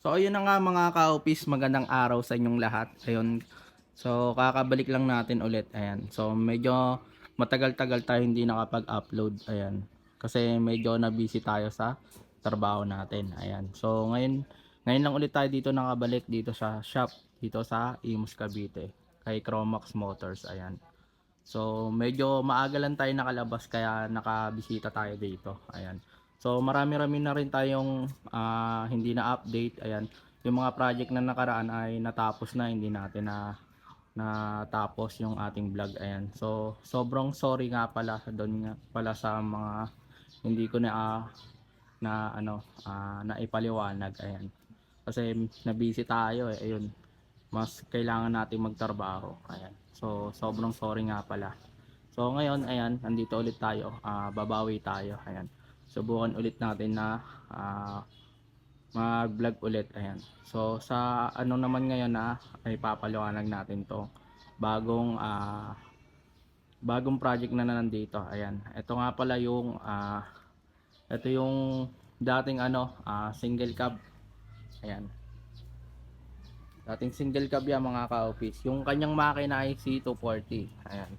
So ayun na nga mga ka-office, magandang araw sa inyong lahat. Ayun. So kakabalik lang natin ulit. Ayan. So medyo matagal-tagal tayo hindi nakapag-upload. Ayan. Kasi medyo na busy tayo sa trabaho natin. Ayan. So ngayon ngayon lang ulit tayo dito nakabalik dito sa shop dito sa Imus Cavite kay Chromax Motors. Ayan. So medyo maaga lang tayo nakalabas kaya nakabisita tayo dito. Ayan. So marami-rami na rin tayong ah, hindi na update. Ayan. Yung mga project na nakaraan ay natapos na, hindi natin na natapos yung ating vlog. Ayan. So sobrang sorry nga pala doon nga pala sa mga hindi ko na ah, na ano ah, na ipaliwanag. Ayan. Kasi na-busy tayo eh. Ayun. Mas kailangan natin magtrabaho. Ayan. So sobrang sorry nga pala. So ngayon, ayan, nandito ulit tayo. Ah, babawi tayo. Ayan subukan ulit natin na ah, mag-vlog ulit. Ayan. So sa ano naman ngayon na ay papaliwanag natin to bagong ah, bagong project na, na nandito. Ayan. Ito nga pala yung ah, ito yung dating ano ah, single cab. Ayan. Dating single cab yan mga ka-office. Yung kanyang makina ay C240. Ayan.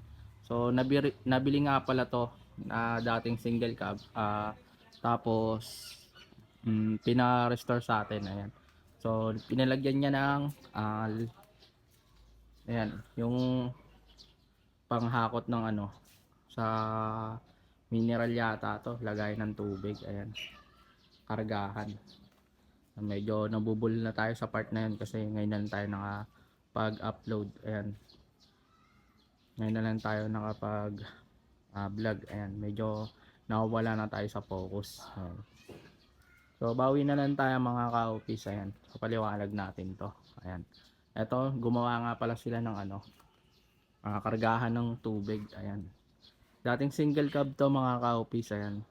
So nabili, nabili nga pala to na dating single cab. Ah, tapos mm, pina-restore sa atin. Ayan. So pinalagyan niya ng l- ayan, yung panghakot ng ano sa mineral yata to, lagay ng tubig. Ayan. Kargahan. Medyo nabubul na tayo sa part na yun kasi ngayon na lang tayo nakapag-upload. Ayan. Ngayon na lang tayo nakapag ah, vlog. Ayan, medyo nawawala na tayo sa focus. Ayan. So, bawi na lang tayo mga ka-office. Ayan, papaliwanag natin to. Ayan. Ito, gumawa nga pala sila ng ano, ah, kargahan ng tubig. Ayan. Dating single cab to mga ka-office. Ayan.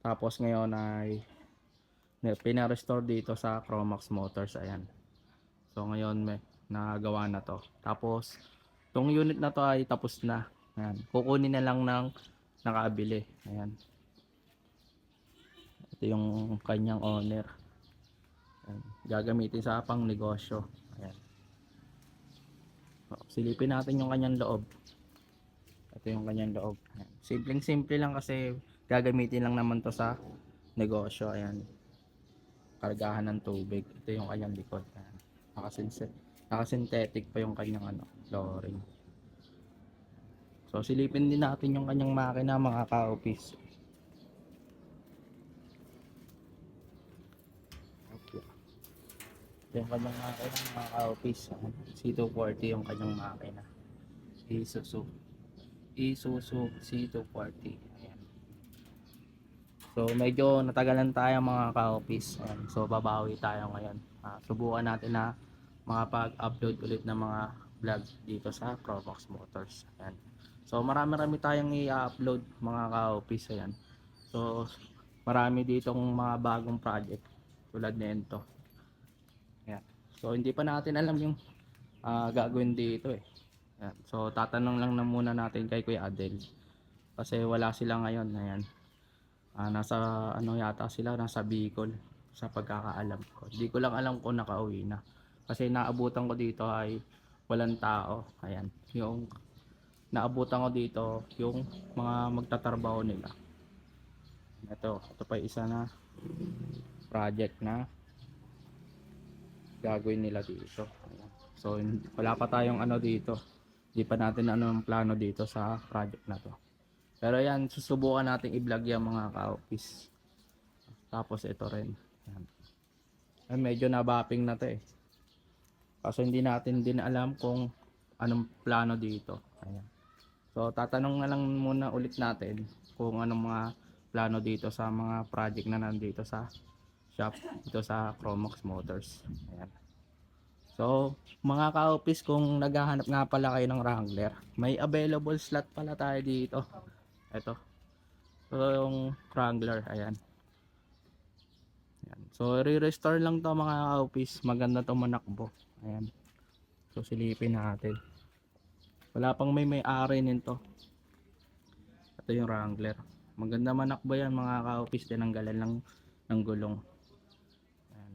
Tapos ngayon ay na- pina-restore dito sa Chromax Motors. Ayan. So, ngayon may nagawa na to. Tapos, tong unit na to ay tapos na. Ayan. Kukunin na lang ng nakabili. Ayan. Ito yung kanyang owner. Ayan. Gagamitin sa pang negosyo. Ayan. So, silipin natin yung kanyang loob. Ito yung kanyang loob. Ayan. Simpleng simple lang kasi gagamitin lang naman to sa negosyo. Ayan. Kargahan ng tubig. Ito yung kanyang likod. Ayan. Nakasynthetic pa yung kanyang ano, flooring. So silipin din natin yung kanyang makina mga ka-office. Yung kanyang makina mga ka-office. ah, C240 yung kanyang makina. Isuzu. Isuzu C240. Ayan. So medyo natagalan tayo mga ka-office. So babawi tayo ngayon. Ah, subukan natin na makapag-upload ulit ng mga vlog dito sa Provox Motors. Ayan. So marami-rami tayong i-upload mga ka-office ayan. So marami ditong mga bagong project tulad nito. Ayan. So hindi pa natin alam yung ah, gagawin dito eh. Ayan. So tatanong lang na muna natin kay Kuya Adel. Kasi wala sila ngayon. Ayan. Ah, nasa ano yata sila nasa Bicol sa pagkakaalam ko. Hindi ko lang alam kung nakauwi na. Kasi naabutan ko dito ay walang tao. Ayan. Yung naabutan ko dito yung mga magtatrabaho nila. Ito, ito pa isa na project na gagawin nila dito. So, wala pa tayong ano dito. Hindi pa natin ano ang plano dito sa project na to. Pero yan, susubukan natin i-vlog yan mga ka-office. Tapos ito rin. Ay, medyo nabapping na to eh. Kaso hindi natin din alam kung anong plano dito. So tatanong na lang muna ulit natin kung anong mga plano dito sa mga project na nandito sa shop dito sa Chromax Motors. Ayan. So, mga ka-office, kung naghahanap nga pala kayo ng Wrangler, may available slot pala tayo dito. Ito. So, yung Wrangler, ayan. ayan. So, re-restore lang to mga ka-office. Maganda to manakbo. Ayan. So, silipin natin. Wala pang may may-ari nito. Ito yung Wrangler. Maganda manakbo yan mga ka-office. Tinanggalan lang ng gulong. Ayan.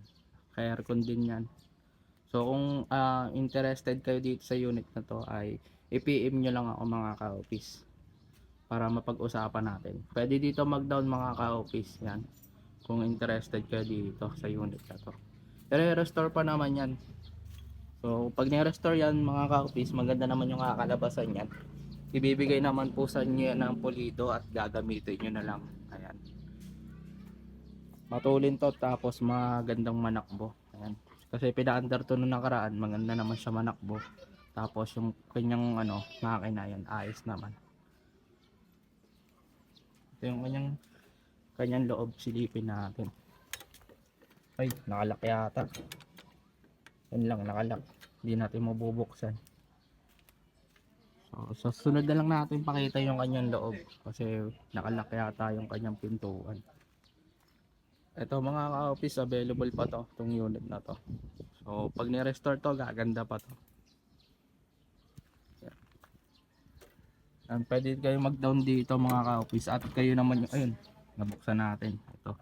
naka-aircon din yan. So kung ah, interested kayo dito sa unit na to ay i-PM nyo lang ako mga ka-office para mapag-usapan natin. Pwede dito mag-down mga ka-office yan kung interested kayo dito sa unit na to. Pero restore pa naman yan. So pag ni-restore yan mga ka-office maganda naman yung kakalabasan yan. Ibibigay naman po sa inyo yan ng pulido at gagamitin nyo na lang. Ayan. Matulin to tapos magandang manakbo. Ayan. Kasi pina-under to nung nakaraan, maganda naman siya manakbo. Tapos yung kanyang ano, makina yan, ayos naman. Ito yung kanyang kanyang loob silipin natin. Ay, nakalak yata. Yan lang, nakalak. Hindi natin mabubuksan. So, sa sunod na lang natin pakita yung kanyang loob. Kasi nakalak yata yung kanyang pintuan. Ito mga ka-office, available pa to, itong unit na to. So, pag ni-restore to, gaganda pa to. And pwede kayo mag-down dito mga ka-office at kayo naman yung, ayun, nabuksan natin. Ito,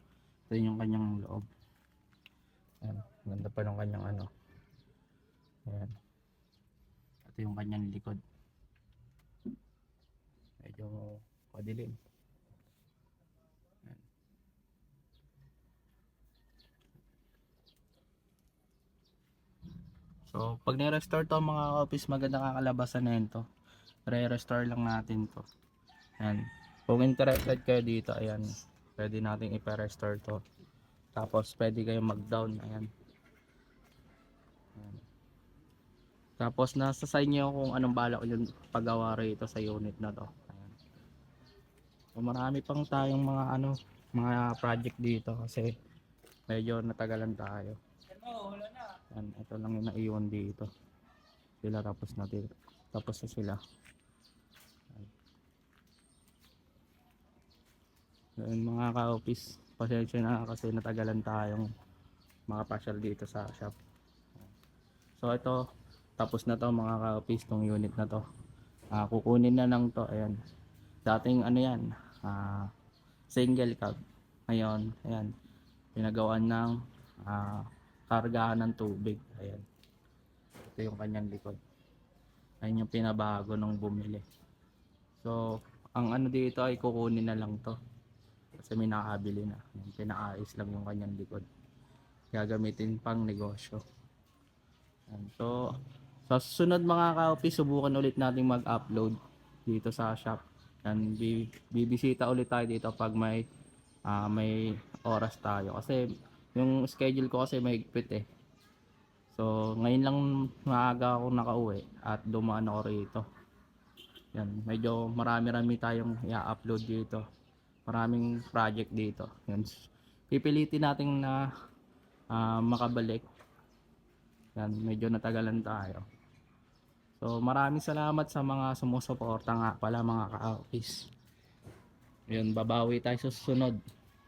ito yung kanyang loob. Ayan, ganda pa ng kanyang ano. Ayan. Ito yung kanyang likod. Medyo padilim. Ayan. So, pag ni-restore to mga office, maganda kakalabasan na yun to. Re-restore lang natin to. Ayan. Kung interested kayo dito, ayan. Pwede natin ipa-restore to. Tapos, pwede kayo mag-down. Ayan. Tapos, nasa sa inyo kung anong balak yung paggawa rito sa unit na to. Ayan. So, marami pang tayong mga ano, mga project dito kasi medyo natagalan tayo. Yan, ito lang yung naiwan dito. Sila tapos na dito. Tapos na sila. Yan mga ka-office. Pasensya na kasi natagalan tayong makapasyal dito sa shop. So ito, tapos na to mga ka-office tong unit na to. Ah, kukunin na lang to. Ayan. Dating ano yan, ah, single cab. Ngayon, ayan, pinagawan ng ah, kargahan ng tubig. Ayan. Ito yung kanyang likod. Ayan yung pinabago nung bumili. So, ang ano dito ay kukunin na lang to. Kasi may na. Ayan, pinaayos lang yung kanyang likod. Gagamitin pang negosyo. Ayan. So, sa susunod mga ka-office, subukan ulit natin mag-upload dito sa shop. Bi- bibisita ulit tayo dito pag may ah, may oras tayo. Kasi yung schedule ko kasi may higpit eh. So, ngayon lang maaga ako nakauwi at dumaan ako rito. Yan, medyo marami-rami tayong i-upload dito. Maraming project dito. Yan. Pipilitin natin na ah, makabalik. Yan, medyo natagalan tayo. So, maraming salamat sa mga sumusuporta nga pala mga ka-office. Yun, babawi tayo sa susunod.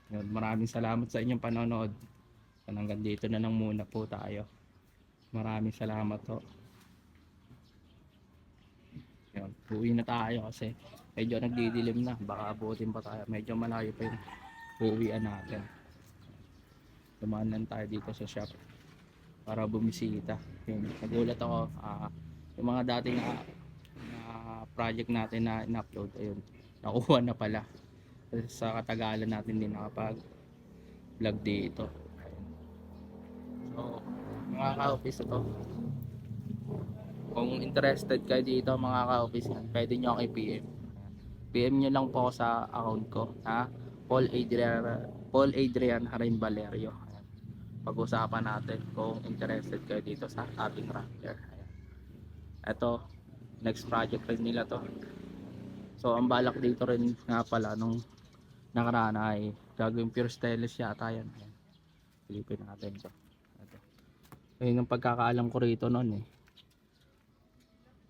Yun, maraming salamat sa inyong panonood. Hanggang dito na lang muna po tayo. Maraming salamat po. Yun, uwi na tayo kasi medyo nagdidilim na. Baka abutin pa tayo. Medyo malayo pa yung uuwian natin. Dumaan lang tayo dito sa shop para bumisita. Yun, nagulat ako. ah, yung mga dating na, na project natin na in-upload, ayun, nakuha na pala. Sa katagalan natin din nakapag vlog dito. So, mga ka-office ito. Kung interested kayo dito mga ka-office, pwede nyo ako i-PM. PM nyo lang po sa account ko, ha? Paul Adrian, Paul Adrian Harim Valerio. Pag-usapan natin kung interested kayo dito sa ating Raptor. Ito, next project rin nila to. So, ang balak dito rin nga pala nung nakaraan ay gagawin pure stainless yata yan. Ayan. Silipin natin to. Ito. Ayun yung pagkakaalam ko rito noon eh.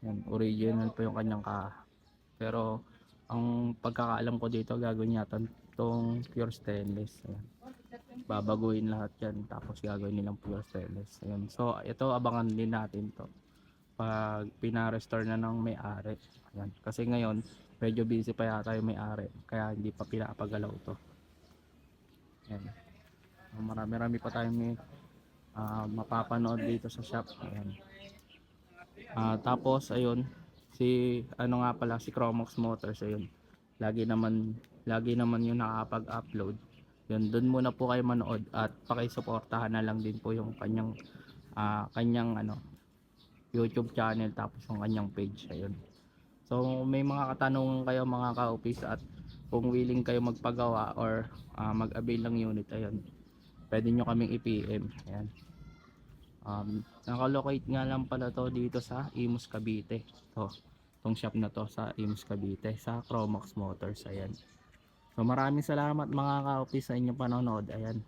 Yan, original pa yung kanyang ka. Pero, ang pagkakaalam ko dito gagawin yata itong pure stainless. Ayan. Babaguhin lahat yan. Tapos gagawin nilang pure stainless. Ayan. So, ito abangan din natin to pag pina-restore na ng may-ari. Ayan. Kasi ngayon, medyo busy pa yata yung may-ari. Kaya hindi pa pinapagalaw to. Ayan. Marami-rami pa tayong may ah, mapapanood dito sa shop. Ayan. Ah, tapos ayun, si ano nga pala si Chromox Motors ayun. Lagi naman lagi naman yung nakakapag-upload. Yun, doon muna po kayo manood at paki-suportahan na lang din po yung kanyang ah, kanyang ano YouTube channel tapos yung kanyang page ayun. So may mga katanungan kayo mga ka-office at kung willing kayo magpagawa or ah, mag-avail ng unit ayun. Pwede nyo kaming i-PM. Ayan. Um, nakalocate nga lang pala to dito sa Imus Cavite. To, tong shop na to sa Imus Cavite sa Chromox Motors. Ayan. So maraming salamat mga ka-office sa inyong panonood. Ayan.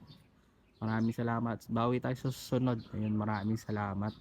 Maraming salamat. Bawi tayo sa susunod. Ayun, maraming salamat.